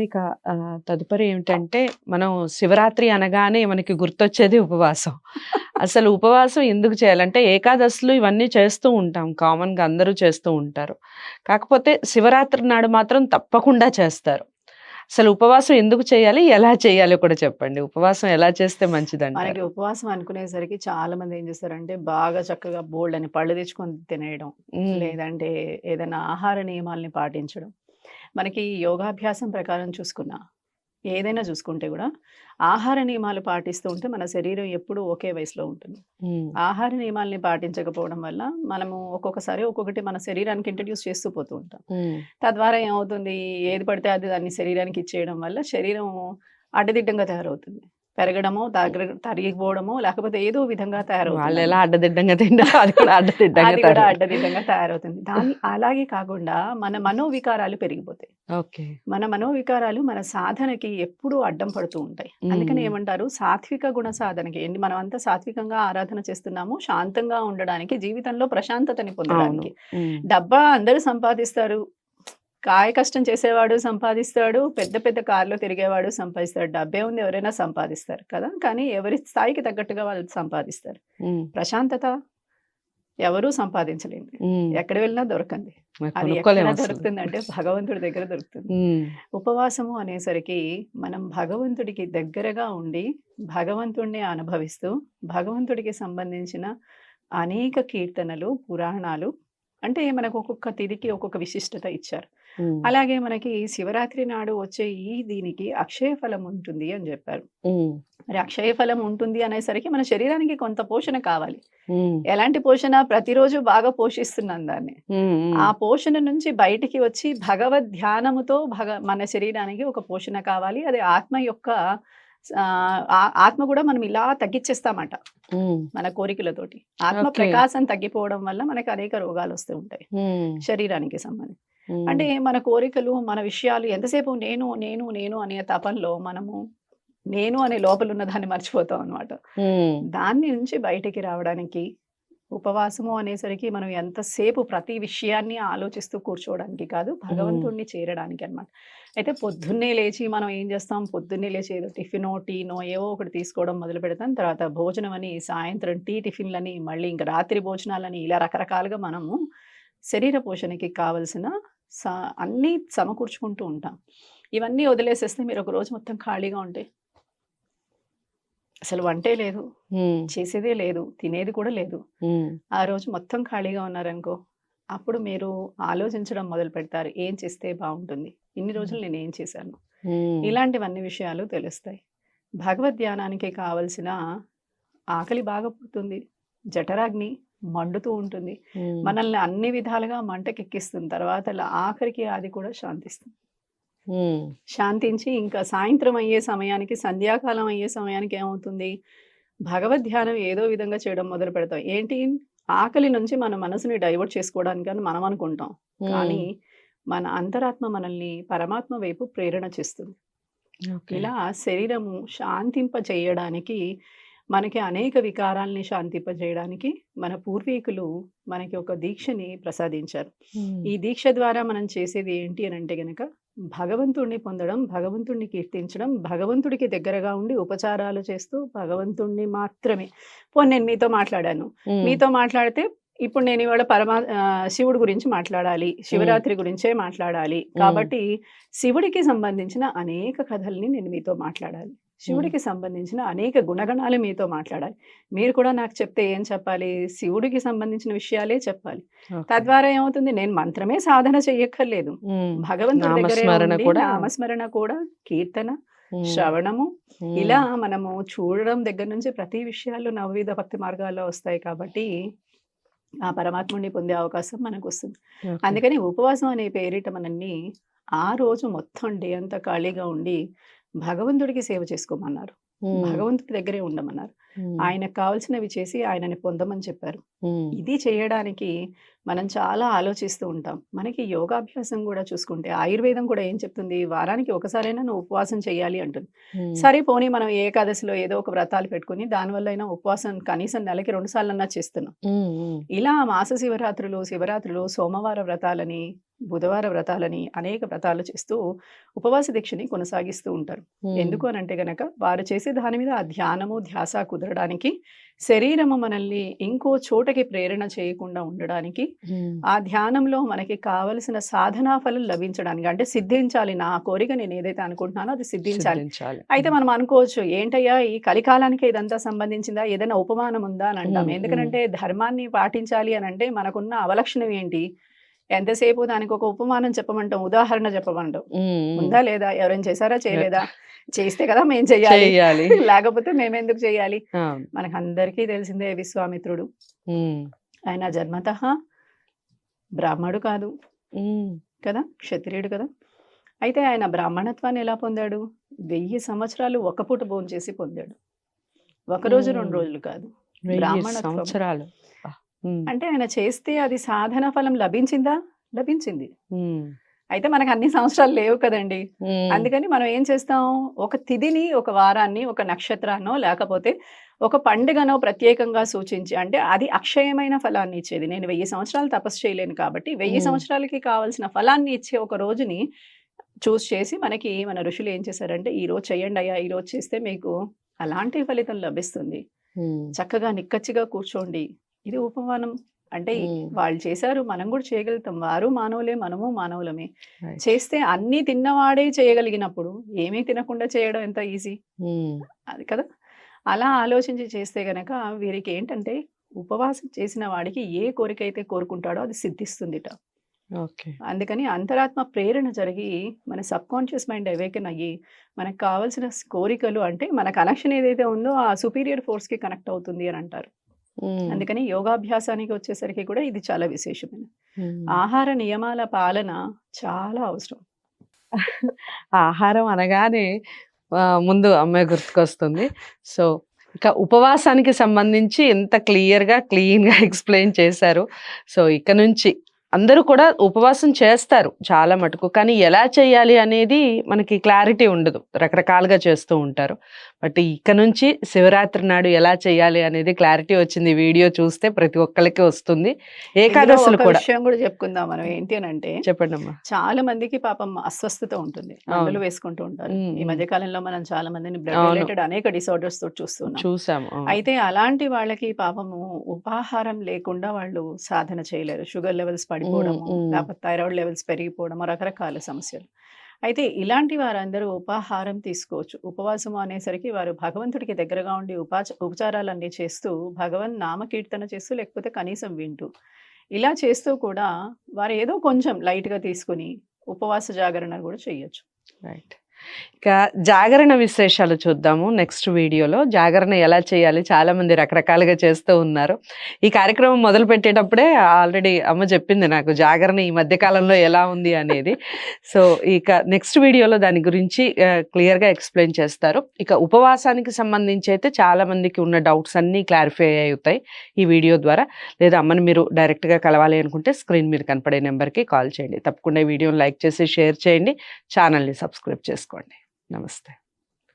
ఇక తదుపరి ఏమిటంటే మనం శివరాత్రి అనగానే మనకి గుర్తొచ్చేది ఉపవాసం. అసలు ఉపవాసం ఎందుకు చేయాలంటే ఏకాదశులు ఇవన్నీ చేస్తూ ఉంటాం. కామన్గా అందరూ చేస్తూ ఉంటారు. కాకపోతే శివరాత్రి నాడు మాత్రం తప్పకుండా చేస్తారు. అసలు ఉపవాసం ఎందుకు చేయాలి? ఎలా చేయాలి కూడా చెప్పండి. ఉపవాసం ఎలా చేస్తే మంచిదండి మనకి ఉపవాసం అనుకునేసరికి చాలా మంది ఏం చేస్తారంటే బాగా చక్కగా బోల్డ్ అని పళ్ళు తెచ్చుకొని తినేయడం. లేదంటే ఏదైనా ఆహార నియమాల్ని పాటించడం. మనకి యోగాభ్యాసం ప్రకారం చూసుకున్నా ఏదైనా చూసుకుంటే కూడా ఆహార నియమాలు పాటిస్తూ ఉంటే మన శరీరం ఎప్పుడూ ఒకే వయసులో ఉంటుంది. ఆహార నియమాల్ని పాటించకపోవడం వల్ల మనము ఒక్కొక్కసారి ఒక్కొక్కటి మన శరీరానికి ఇంట్రడ్యూస్ చేస్తూ పోతూ ఉంటాం. తద్వారా ఏమవుతుంది? ఏది పడితే అది దాన్ని శరీరానికి ఇచ్చేయడం వల్ల శరీరం అడ్డదిడ్డంగా తయారవుతుంది. పెరగడమో తగ్గ తరిగిపోవడమో లేకపోతే ఏదో విధంగా వాళ్ళు తయారవుతుంది ఎలా అడ్డదిడ్డంగా తింటారో అది కూడా అడ్డదిడ్డంగా తయారవుతుంది. అడ్డదిడ్డంగా తయారవుతుంది. దాని అలాగే కాకుండా మన మనోవికారాలు పెరిగిపోతాయి. ఓకే. మన మనోవికారాలు మన సాధనకి ఎప్పుడూ అడ్డం పడుతూ ఉంటాయి. అందుకని. ఏమంటారు? సాత్విక గుణ సాధనకి ఏంటి? మనం అంతా సాత్వికంగా ఆరాధన చేస్తున్నాము శాంతంగా ఉండడానికి జీవితంలో ప్రశాంతతని పొందడానికి. డబ్బా అందరూ సంపాదిస్తారు. కాయ కష్టం చేసేవాడు సంపాదిస్తాడు పెద్ద పెద్ద కార్లో తిరిగేవాడు సంపాదిస్తాడు డబ్బే ఉంది ఎవరైనా సంపాదిస్తారు కదా కానీ ఎవరి స్థాయికి తగ్గట్టుగా వాళ్ళు సంపాదిస్తారు. ప్రశాంతత ఎవరూ సంపాదించలేదు. ఎక్కడ వెళ్ళినా దొరకంది అది ఎక్కడ. దొరుకుతుంది అంటే భగవంతుడి దగ్గర దొరుకుతుంది. ఉపవాసము అనేసరికి మనం భగవంతుడికి దగ్గరగా ఉండి భగవంతుణ్ణి అనుభవిస్తూ భగవంతుడికి సంబంధించిన అనేక కీర్తనలు పురాణాలు అంటే మనకు ఒక్కొక్క తిదికి ఒక్కొక్క విశిష్టత ఇచ్చారు. అలాగే మనకి శివరాత్రి నాడు వచ్చే ఈ దీనికి అక్షయ ఫలం ఉంటుంది అని చెప్పారు. మరి అక్షయ ఫలం ఉంటుంది అనేసరికి మన శరీరానికి కొంత పోషణ కావాలి. ఎలాంటి పోషణ ప్రతిరోజు బాగా పోషిస్తున్నాం దాన్ని. ఆ పోషణ నుంచి బయటికి వచ్చి భగవద్ ధ్యానముతో భగ మన శరీరానికి ఒక పోషణ కావాలి అది ఆత్మ యొక్క ఆత్మ కూడా మనం ఇలా తగ్గించేస్తామట. మన కోరికలతోటి ఆత్మ. ప్రకాశం తగ్గిపోవడం వల్ల మనకి అనేక రోగాలు వస్తూ ఉంటాయి. శరీరానికి సంబంధించి. అంటే మన కోరికలు మన విషయాలు ఎంతసేపు నేను నేను నేను అనే తపంలో మనము నేను అనే లోపల ఉన్న దాన్ని మర్చిపోతాం అనమాట. దాన్ని నుంచి బయటికి రావడానికి ఉపవాసము అనేసరికి మనం ఎంతసేపు ప్రతి విషయాన్ని ఆలోచిస్తూ కూర్చోవడానికి కాదు భగవంతుణ్ణి చేరడానికి అన్నమాట. అయితే పొద్దున్నే లేచి మనం ఏం చేస్తాం? పొద్దున్నే లేచి ఏదో టిఫినో టీనో ఏవో ఒకటి తీసుకోవడం మొదలు పెడతాం. తర్వాత భోజనం అని సాయంత్రం టీ టిఫిన్లని మళ్ళీ ఇంకా రాత్రి భోజనాలని ఇలా రకరకాలుగా మనము శరీర పోషణకి కావలసిన స- అన్నీ సమకూర్చుకుంటూ ఉంటాం. ఇవన్నీ వదిలేసేస్తే మీరు ఒక రోజు మొత్తం ఖాళీగా ఉంటే? అసలు వంటే లేదు. చేసేదే లేదు. తినేది కూడా లేదు. ఆ రోజు మొత్తం ఖాళీగా ఉన్నారనుకో అప్పుడు మీరు ఆలోచించడం మొదలు పెడతారు. ఏం చేస్తే బాగుంటుంది? ఇన్ని రోజులు నేను ఏం చేశాను. ఇలాంటివన్నీ విషయాలు తెలుస్తాయి. భగవద్ ధ్యానానికి కావలసిన ఆకలి బాగా పుడుతుంది. జఠరాగ్ని మండుతూ ఉంటుంది. మనల్ని అన్ని విధాలుగా మంటకెక్కిస్తుంది. తర్వాత ఆఖరికి అది కూడా శాంతిస్తుంది. శాంతించి ఇంకా సాయంత్రం అయ్యే సమయానికి సంధ్యాకాలం అయ్యే సమయానికి ఏమవుతుంది? భగవద్ ధ్యానం ఏదో విధంగా చేయడం మొదలు పెడతాం. ఏంటి? ఆకలి నుంచి మన మనసుని డైవర్ట్ చేసుకోవడానికి అని మనం అనుకుంటాం. కానీ మన అంతరాత్మ మనల్ని పరమాత్మ వైపు ప్రేరణ చేస్తుంది. ఇలా శరీరము శాంతింప చేయడానికి మనకి అనేక వికారాల్ని శాంతింప చేయడానికి మన పూర్వీకులు మనకి ఒక దీక్షని ప్రసాదించారు. ఈ దీక్ష ద్వారా మనం చేసేది ఏంటి అని అంటే గనక భగవంతుణ్ణి పొందడం భగవంతుణ్ణి కీర్తించడం భగవంతుడికి దగ్గరగా ఉండి ఉపచారాలు చేస్తూ భగవంతుణ్ణి మాత్రమే. పోనీ నేను మీతో మాట్లాడాను. మీతో మాట్లాడితే ఇప్పుడు నేను ఇవాళ పరమా శివుడి గురించి మాట్లాడాలి శివరాత్రి గురించే మాట్లాడాలి. కాబట్టి శివుడికి సంబంధించిన అనేక కథల్ని నేను మీతో మాట్లాడాలి. శివుడికి సంబంధించిన అనేక గుణగణాలు మీతో మాట్లాడాలి మీరు కూడా నాకు చెప్తే ఏం చెప్పాలి శివుడికి సంబంధించిన విషయాలే చెప్పాలి. తద్వారా ఏమవుతుంది నేను మంత్రమే సాధన చెయ్యక్కర్లేదు. భగవంతుడి దగ్గరే నామస్మరణ కూడా- కీర్తన. శ్రవణము. ఇలా మనము చూడడం దగ్గర నుంచి ప్రతి విషయాలు నవవిధ భక్తి మార్గాల్లో వస్తాయి కాబట్టి ఆ పరమాత్ముడిని పొందే అవకాశం మనకు వస్తుంది. అందుకని ఉపవాసం అనే పేరిట మనల్ని ఆ రోజు మొత్తం డే అంతా ఖాళీగా ఉండి భగవంతుడికి సేవ చేసుకోమన్నారు. భగవంతుడి దగ్గరే ఉండమన్నారు. ఆయనకు కావాల్సినవి చేసి ఆయనని పొందమని చెప్పారు. ఇది చేయడానికి మనం చాలా ఆలోచిస్తూ ఉంటాం మనకి యోగాభ్యాసం కూడా చూసుకుంటే ఆయుర్వేదం కూడా ఏం చెప్తుంది వారానికి ఒకసారైనా నువ్వు ఉపవాసం చేయాలి అంటుంది. సరే పోనీ మనం ఏకాదశిలో ఏదో ఒక వ్రతాలు పెట్టుకుని దానివల్ల అయినా ఉపవాసం కనీసం నెలకి రెండు సార్లన్నా చేస్తున్నాం ఉమ్. ఉమ్. ఇలా మాస శివరాత్రులు శివరాత్రులు సోమవార వ్రతాలని బుధవార వ్రతాలని అనేక వ్రతాలు చేస్తూ ఉపవాస దీక్షని కొనసాగిస్తూ ఉంటారు. ఎందుకు అని అంటే గనక వారు చేసే దాని మీద ఆ ధ్యానము ధ్యాస కుదరడానికి శరీరము మనల్ని ఇంకో చోటకి ప్రేరణ చేయకుండా ఉండడానికి ఆ ధ్యానంలో మనకి కావలసిన సాధనా ఫలం లభించడానికి అంటే సిద్ధించాలి. నా కోరిక నేను ఏదైతే అనుకుంటున్నానో అది సిద్ధించాలి. అయితే మనం అనుకోవచ్చు ఏంటయ్యా ఈ కలికాలానికి ఇదంతా సంబంధించిందా? ఏదైనా ఉపమానం ఉందా అని అంటాం. ఎందుకంటే ధర్మాన్ని పాటించాలి అని అంటే మనకున్న అవలక్షణం ఏంటి? ఎంతసేపు దానికి ఒక ఉపమానం చెప్పమంటాం ఉదాహరణ చెప్పమంటాం. ఉందా లేదా? ఎవరైనా చేశారా? చేయలేదా? చేస్తే కదా మేము చెయ్యాలి చేయాలి. లేకపోతే మేమెందుకు చేయాలి? మనకు అందరికీ తెలిసిందే విశ్వామిత్రుడు. ఆయన జన్మత బ్రాహ్మడు కాదు. కదా? క్షత్రియుడు కదా? అయితే ఆయన బ్రాహ్మణత్వాన్ని ఎలా పొందాడు? వెయ్యి సంవత్సరాలు ఒక పూట భోజనం చేసి పొందాడు. ఒక రోజు రెండు. రోజులు కాదు. వెయ్యి బ్రాహ్మణత్వం. సంవత్సరాలు. అంటే ఆయన చేస్తే అది సాధన ఫలం లభించిందా? లభించింది. అయితే మనకు అన్ని సంవత్సరాలు లేవు కదండి. అందుకని మనం ఏం చేస్తాం? ఒక తిథిని ఒక వారాన్ని ఒక నక్షత్రాన్నో లేకపోతే ఒక పండుగనో ప్రత్యేకంగా సూచించి అంటే అది అక్షయమైన ఫలాన్ని ఇచ్చేది. నేను వెయ్యి సంవత్సరాలు తపస్సు చేయలేను కాబట్టి వెయ్యి. సంవత్సరాలకి కావాల్సిన ఫలాన్ని ఇచ్చే ఒక రోజుని చూస్ చేసి మనకి మన ఋషులు ఏం చేశారంటే ఈ రోజు చేయండి అయ్యా ఈ రోజు చేస్తే మీకు అలాంటి ఫలితం లభిస్తుంది. చక్కగా నిక్కచ్చిగా కూర్చోండి. ఇది ఉపమానం. అంటే. వాళ్ళు చేశారు మనం కూడా చేయగలుగుతాం. వారు మానవులే మనము మానవులమే. చేస్తే అన్ని తిన్నవాడే చేయగలిగినప్పుడు ఏమీ తినకుండా చేయడం ఎంత ఈజీ? అది కదా. అలా ఆలోచించి చేస్తే గనక వీరికి ఏంటంటే ఉపవాసం చేసిన వాడికి ఏ కోరిక అయితే కోరుకుంటాడో అది సిద్ధిస్తుందిట. ఓకే. అందుకని అంతరాత్మ ప్రేరణ జరిగి మన సబ్ కాన్షియస్ మైండ్ అవేకన్ అయ్యి మనకు కావాల్సిన కోరికలు అంటే మన కనెక్షన్ ఏదైతే ఉందో ఆ సుపీరియర్ ఫోర్స్కి కనెక్ట్ అవుతుంది అని అంటారు. అందుకని యోగాభ్యాసానికి వచ్చేసరికి కూడా ఇది చాలా విశేషమైన. ఆహార నియమాల పాలన చాలా అవసరం. ఆహారం అనగానే ముందు అమ్మాయి గుర్తుకొస్తుంది. సో ఇక ఉపవాసానికి సంబంధించి ఎంత క్లియర్గా క్లీన్గా ఎక్స్ప్లెయిన్ చేశారు. సో ఇక నుంచి అందరూ కూడా ఉపవాసం చేస్తారు చాలా మటుకు. కానీ ఎలా చేయాలి అనేది మనకి క్లారిటీ ఉండదు. రకరకాలుగా చేస్తూ ఉంటారు. బట్ ఇక నుంచి శివరాత్రి నాడు ఎలా చేయాలి అనేది క్లారిటీ వచ్చింది. వీడియో చూస్తే ప్రతి ఒక్కరికి వస్తుంది. ఏకాదశులు ఒక కూడా. విషయం కూడా చెప్పుకుందాం మనం. ఏంటి అని అంటే చెప్పండి అమ్మా చాలా మందికి పాపం అస్వస్థత ఉంటుంది. మందులు వేసుకుంటూ ఉంటారు. ఈ మధ్య కాలంలో మనం చాలా మందిని బ్లడ్. రిలేటెడ్ అనేక డిసార్డర్స్ తోటి చూస్తున్నాం. చూసాము. అయితే అలాంటి వాళ్ళకి పాపము ఉపాహారం లేకుండా వాళ్ళు సాధన చేయలేరు. షుగర్ లెవెల్స్ పడిపోవడము. లేకపోతే థైరాయిడ్ లెవెల్స్ పెరిగిపోవడము రకరకాల సమస్యలు. అయితే ఇలాంటి వారందరూ ఉపాహారం తీసుకోవచ్చు. ఉపవాసం అనేసరికి వారు భగవంతుడికి దగ్గరగా ఉండి ఉపాచ ఉపచారాలన్నీ చేస్తూ భగవన్ నామకీర్తన చేస్తూ లేకపోతే కనీసం వింటూ. ఇలా చేస్తూ కూడా వారు ఏదో కొంచెం లైట్గా తీసుకుని ఉపవాస జాగరణ కూడా చేయొచ్చు. రైట్. ఇక జాగరణ విశేషాలు చూద్దాము నెక్స్ట్ వీడియోలో. జాగరణ ఎలా చేయాలి? చాలామంది రకరకాలుగా చేస్తూ ఉన్నారు. ఈ కార్యక్రమం మొదలు పెట్టేటప్పుడే ఆల్రెడీ అమ్మ చెప్పింది నాకు జాగరణ ఈ మధ్యకాలంలో ఎలా ఉంది అనేది. సో ఇక నెక్స్ట్ వీడియోలో దాని గురించి క్లియర్గా ఎక్స్ప్లెయిన్ చేస్తారు. ఇక ఉపవాసానికి సంబంధించి అయితే చాలామందికి ఉన్న డౌట్స్ అన్నీ క్లారిఫై అవుతాయి ఈ వీడియో ద్వారా. లేదా అమ్మని మీరు డైరెక్ట్గా కలవాలి అనుకుంటే స్క్రీన్ మీద కనపడే నెంబర్కి కాల్ చేయండి. తప్పకుండా వీడియోని లైక్ చేసి షేర్ చేయండి. ఛానల్ని సబ్స్క్రైబ్ చేసుకోండి. నమస్తే.